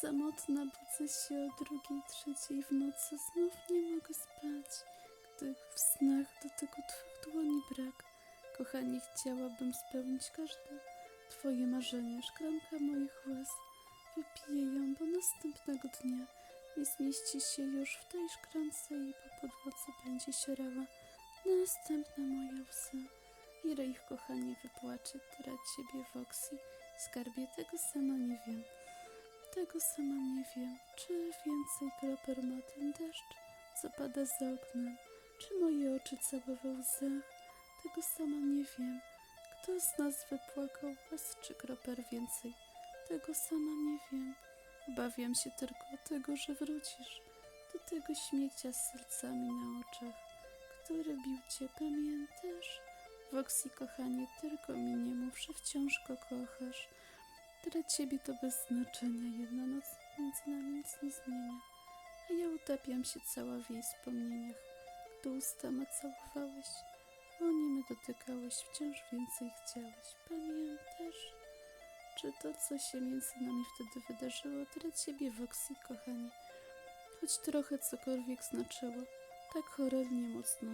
Samotna budzę się o drugiej, trzeciej w nocy, znów nie mogę spać, gdy w snach do tego twych dłoni brak. Kochanie, chciałabym spełnić każde twoje marzenie, szklanka moich łez. Wypiję ją, bo następnego dnia nie zmieści się już w tej szklance i po podłodze będzie sierała następna moja łza. Ile ich kochanie wypłacze dla ciebie, Foxy? Skarbie, tego sama nie wiem. Tego sama nie wiem. Czy więcej kropel ma ten deszcz, co pada za oknem? Czy moje oczy całe we łzach? Tego sama nie wiem. Kto z nas wypłakał łez czy kropel więcej? Tego sama nie wiem. Obawiam się tylko tego, że wrócisz do tego śmiecia z sercami na oczach, który bił cię, pamiętasz? Woxy, kochanie, tylko mi nie mów, że wciąż go kochasz. Dla ciebie to bez znaczenia, jedna noc między nami nic nie zmienia. A ja utapiam się cała w jej wspomnieniach. Gdy ustama całowałeś, dłoni me dotykałeś, wciąż więcej chciałeś. Pamiętasz? Czy to, co się między nami wtedy wydarzyło, dla ciebie, Woxy, kochanie, choć trochę cokolwiek znaczyło, tak chorelnie mocno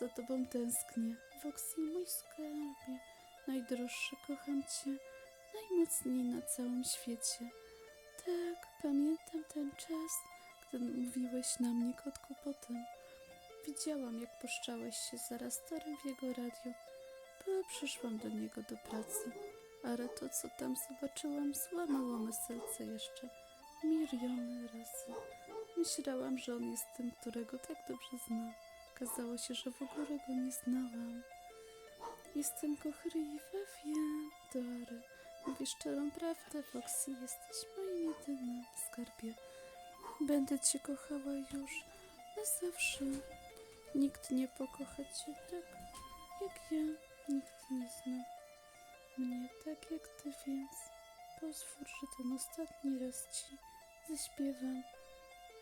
za tobą tęsknię. Voxy, mój skarbie, najdroższy, kocham cię najmocniej na całym świecie. Tak, pamiętam ten czas, gdy mówiłeś na mnie kotku potem. Widziałam, jak puszczałeś się zaraz torem w jego radio, bo przyszłam do niego do pracy. Ale to, co tam zobaczyłam, złamało me serce jeszcze miliony razy. Myślałam, że on jest tym, którego tak dobrze znam. Okazało się, że w ogóle go nie znałam. Jestem kochliwa, wiem, Dory. Mówię szczerą prawdę, Foxy, jesteś moim jedynym skarbie. Będę cię kochała już na zawsze. Nikt nie pokocha cię tak, jak ja. Nikt nie zna mnie tak jak ty, więc pozwól, że ten ostatni raz ci zaśpiewam.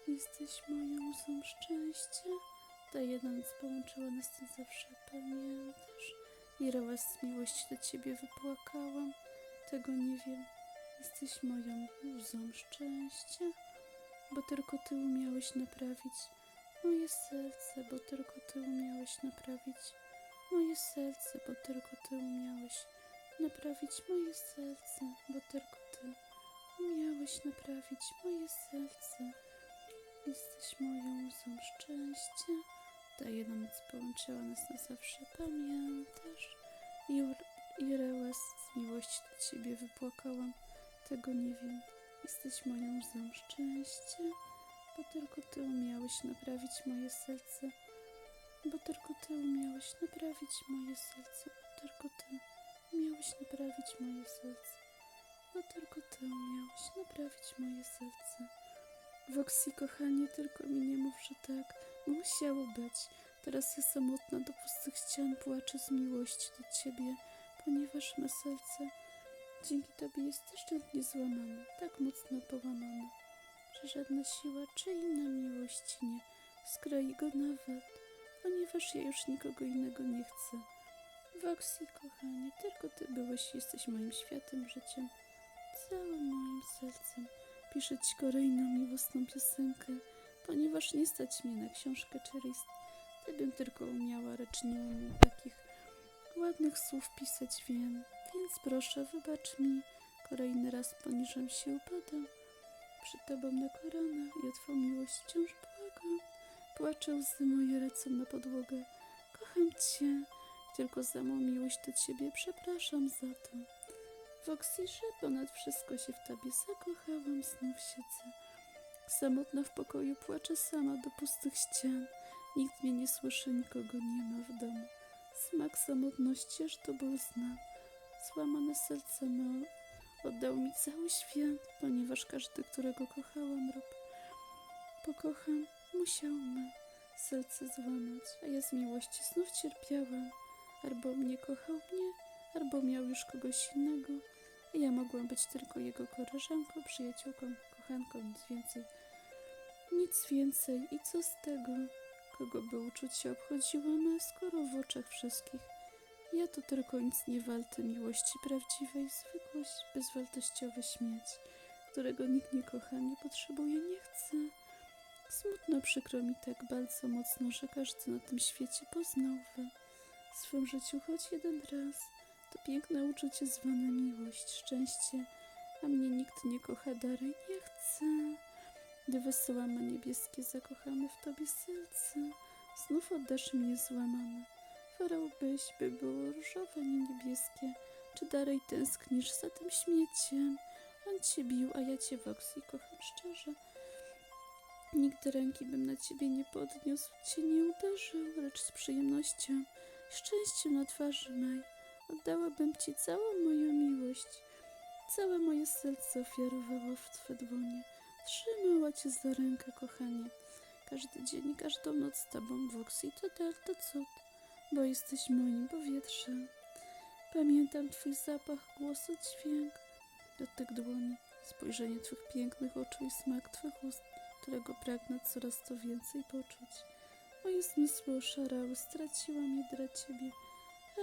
Jesteś moją łzą szczęścia. Ta jedna noc połączyła nas na zawsze, pamiętasz? Ile łez z miłości do ciebie wypłakałam, tego nie wiem. Jesteś moją łzą szczęścia, bo tylko ty umiałeś naprawić moje serce, bo tylko ty umiałeś naprawić moje serce, bo tylko ty umiałeś naprawić moje serce, bo tylko ty umiałeś naprawić moje serce. Jesteś moją łzą szczęścia. Ta jedna noc połączyła nas na zawsze, pamiętasz? Jur- Ile łez z miłości do ciebie wypłakałam, tego nie wiem. Jesteś moją łzą szczęścia, bo tylko ty umiałeś naprawić moje serce. Bo tylko ty umiałeś naprawić moje serce, bo tylko ty umiałeś naprawić moje serce. Bo tylko ty umiałeś naprawić moje serce. Voxy, kochanie, tylko mi nie mów, że tak. Musiało być. Teraz ja samotna do pustych ścian płaczę z miłości do ciebie, ponieważ me serce dzięki tobie jest szczętnie złamane, tak mocno połamane, że żadna siła czy inna miłość nie skroi go nawet, ponieważ ja już nikogo innego nie chcę. Voxy, kochanie, tylko ty byłeś, jesteś moim światem, życiem, całym moim sercem. Piszę ci kolejną miłosną piosenkę, ponieważ nie stać mnie na książkę czy list. Gdybym tylko umiała, lecz nie umiem takich ładnych słów pisać, wiem. Więc proszę, wybacz mi. Kolejny raz poniżam się, upadam. Przed tobą na koronę i o twą miłość wciąż błagam. Płaczę łzy moje lecą na podłogę. Kocham cię, tylko za mą miłość do ciebie przepraszam za to. Foxy, że ponad wszystko się w tobie zakochałam, znów siedzę. Samotna w pokoju płaczę sama do pustych ścian. Nikt mnie nie słyszy, nikogo nie ma w domu. Smak samotności aż to był znam. Złamane serce me oddał mi cały świat, ponieważ każdy, którego kochałam, rob pokocham, musiał me serce złamać, a ja z miłości znów cierpiałam. Albo mnie kochał mnie, albo miał już kogoś innego, a ja mogłam być tylko jego koleżanką, przyjaciółką, kochanką, nic więcej. Nic więcej i co z tego? Kogo by uczucia obchodziły me, skoro w oczach wszystkich ja to tylko nic nie warte miłości prawdziwej, zwykłość, bezwartościowy śmieć. którego nikt nie kocha, nie potrzebuje, nie chce. Smutno, przykro mi tak bardzo mocno, że każdy na tym świecie poznał w swym życiu choć jeden raz to piękne uczucie zwane miłość, szczęście, a mnie nikt nie kocha, dalej nie chce. Gdy wysyłamy niebieskie, zakochamy w tobie serce, znów oddasz mi je złamane. Wolałbyś, by było różowe, nie niebieskie, czy dalej tęsknisz za tym śmieciem? On cię bił, a ja cię Voxy kocham szczerze. Nigdy ręki bym na ciebie nie podniósł, cię nie uderzył, lecz z przyjemnością i szczęściem na twarzy mej oddałabym ci całą moją miłość. Całe moje serce ofiarowało w twe dłonie. Trzymała cię za rękę, kochanie. Każdy dzień, każdą noc z tobą, Voxy, to dar, cud, bo jesteś moim powietrzem. Pamiętam twój zapach, głos, dźwięk, dotyk dłoni, spojrzenie twych pięknych oczu i smak twych ust, którego pragnę coraz to więcej poczuć. Moje zmysły oszarały, straciłam je dla ciebie.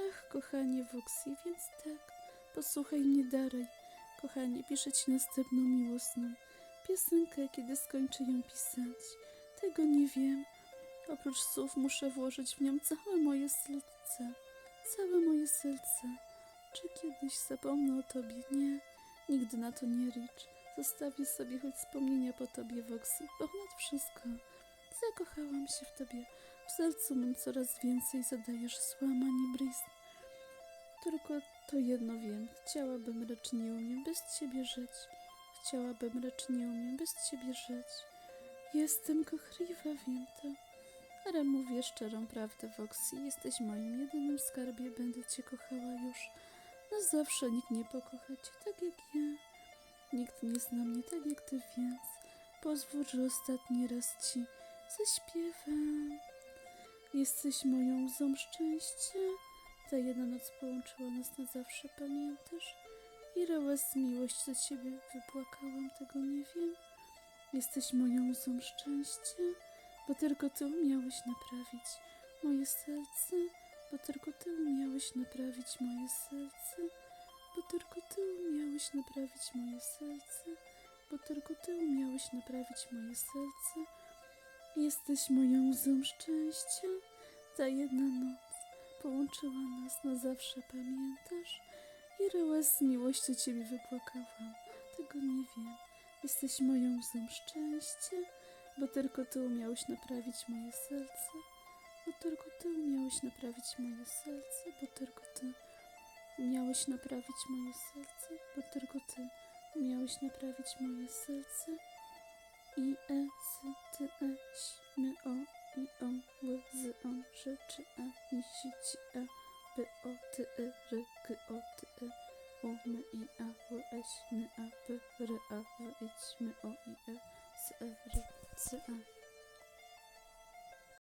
Ach, kochanie Voxy, więc tak, posłuchaj mnie dalej. Kochanie, piszę ci następną miłosną piosenkę, kiedy skończę ją pisać. Tego nie wiem. Oprócz słów muszę włożyć w nią całe moje serce. Całe moje serce. Czy kiedyś zapomnę o tobie? Nie. Nigdy na to nie licz. Zostawię sobie choć wspomnienia po tobie, Voxy, ponad wszystko zakochałam się w tobie. W sercu mym coraz więcej zadajesz złamań i blizn. Tylko to jedno wiem. Chciałabym, lecz nie umiem bez ciebie żyć. Chciałabym, lecz nie umiem bez ciebie żyć. Jestem kochliwa, wiem to. Ale mówię szczerą prawdę, Voxy. Jesteś moim jedynym skarbie. Będę cię kochała już. Na zawsze nikt nie pokocha cię tak jak ja. Nikt nie zna mnie tak jak ty, więc pozwól, że ostatni raz ci zaśpiewam. Jesteś moją łzą szczęścia. Ta jedna noc połączyła nas na zawsze, pamiętasz? Ile łez miłość do ciebie wypłakałam, tego nie wiem. Jesteś moją łzą szczęścia, bo tylko ty umiałeś naprawić moje serce, bo tylko ty umiałeś naprawić moje serce, bo tylko ty umiałeś naprawić moje serce, bo tylko ty umiałeś naprawić moje serce. Jesteś moją łzą szczęścia, ta jedna noc połączyła nas na zawsze, pamiętasz? Ile łez z miłości ciebie wypłakałam, tego nie wiem. Jesteś moją łzą szczęścia, bo tylko ty umiałeś naprawić moje serce, bo tylko ty umiałeś naprawić moje serce, bo tylko ty umiałeś naprawić moje serce, bo tylko ty umiałeś naprawić moje serce. I e, s, ty, e, ś, my, o, i, ły, z, on, ży, czy, a, i, si, ci, a, by,